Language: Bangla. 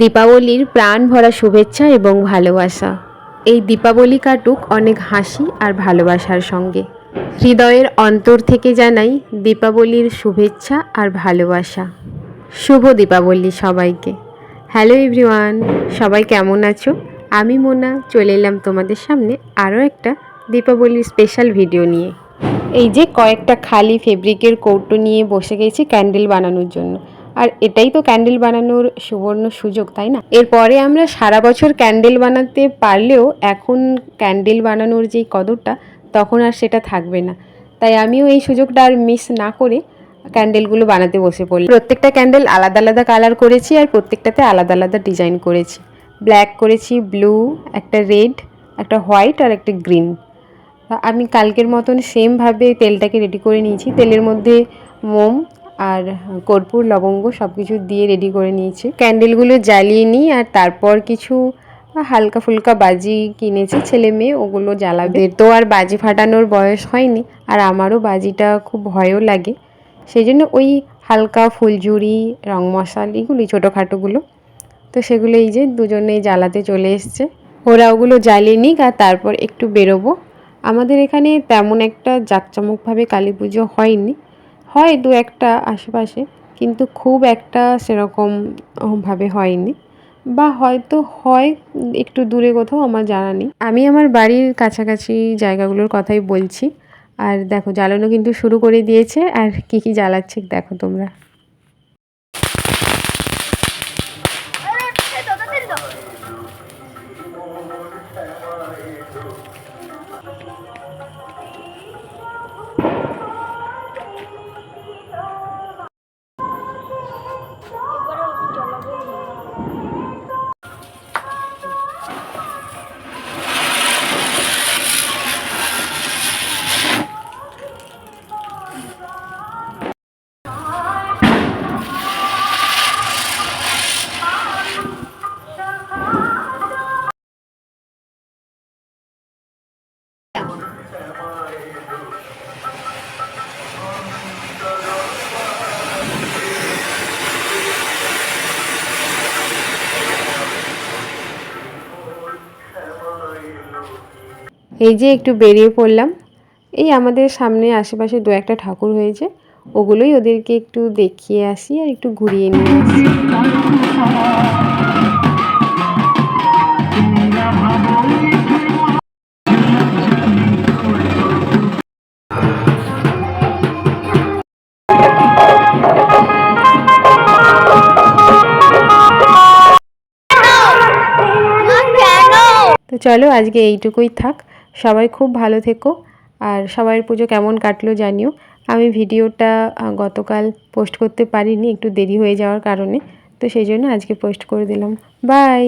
দীপাবলির প্রাণ ভরা শুভেচ্ছা এবং ভালোবাসা। এই দীপাবলি কাটুক অনেক হাসি আর ভালোবাসার সঙ্গে। হৃদয়ের অন্তর থেকে জানাই দীপাবলির শুভেচ্ছা আর ভালোবাসা। শুভ দীপাবলি সবাইকে। হ্যালো এভরিওয়ান, সবাই কেমন আছো? আমি মোনা, চলে এলাম তোমাদের সামনে আরও একটা দীপাবলির স্পেশাল ভিডিও নিয়ে। এই যে কয়েকটা খালি ফেব্রিকের কৌটো নিয়ে বসে গেছি ক্যান্ডেল বানানোর জন্য। আর এটাই তো ক্যান্ডেল বানানোর সুবর্ণ সুযোগ, তাই না? এরপরে আমরা সারা বছর ক্যান্ডেল বানাতে পারলেও এখন ক্যান্ডেল বানানোর যেই কদরটা, তখন আর সেটা থাকবে না। তাই আমিও এই সুযোগটা আর মিস না করে ক্যান্ডেলগুলো বানাতে বসে পড়লাম। প্রত্যেকটা ক্যান্ডেল আলাদা আলাদা কালার করেছি আর প্রত্যেকটাতে আলাদা আলাদা ডিজাইন করেছি। ব্ল্যাক করেছি ব্লু একটা রেড একটা হোয়াইট আর একটা গ্রিন আমি কালকের মতন সেমভাবে তেলটাকে রেডি করে নিয়েছি। তেলের মধ্যে মোম আর কর্পূর, লবঙ্গ সব কিছু দিয়ে রেডি করে নিয়েছি। ক্যান্ডেলগুলো জ্বালিয়ে নিই আর তারপর কিছু হালকা ফুলকা বাজি কিনেছি, ছেলে মেয়ে ওগুলো জ্বালাবে। তো আর বাজি ফাটানোর বয়স হয়নি আর আমারও বাজিটা খুব ভয়ও লাগে। সেই জন্য ওই হালকা ফুলঝুরি, রং মশাল এগুলি ছোটোখাটোগুলো, তো সেগুলো এই যে দুজনেই জ্বালাতে চলে এসছে। ওরা ওগুলো জ্বালিয়ে নিক আর তারপর একটু বেরোবো। আমাদের এখানে তেমন একটা জাঁকজমকভাবে কালী পুজো হয়নি। হয় দু একটা আশেপাশে, কিন্তু খুব একটা সেরকম ভাবে হয়নি। বা হয়তো হয়, একটু দূরে কোথাও, আমার জানা নেই। আমি আমার বাড়ির কাছাকাছি জায়গাগুলোর কথাই বলছি। আর দেখো, জ্বালানো কিন্তু শুরু করে দিয়েছে, আর কি কি জ্বালাচ্ছে দেখো তোমরা। এই যে একটু বেরিয়ে পড়লাম, এই আমাদের সামনে আশেপাশে দু একটা ঠাকুর হয়েছে, ওগুলোই ওদেরকে একটু দেখিয়ে আসি আর একটু ঘুরিয়ে নিয়ে আসি। তো চলো আজকে এইটুকুই থাক। সবাই খুব ভালো থেকো। আর সবাইয়ের পুজো কেমন কাটলো জানিও। আমি ভিডিওটা গতকাল পোস্ট করতে পারিনি, একটু দেরি হয়ে যাওয়ার কারণে। তো সেই জন্য আজকে পোস্ট করে দিলাম। বাই!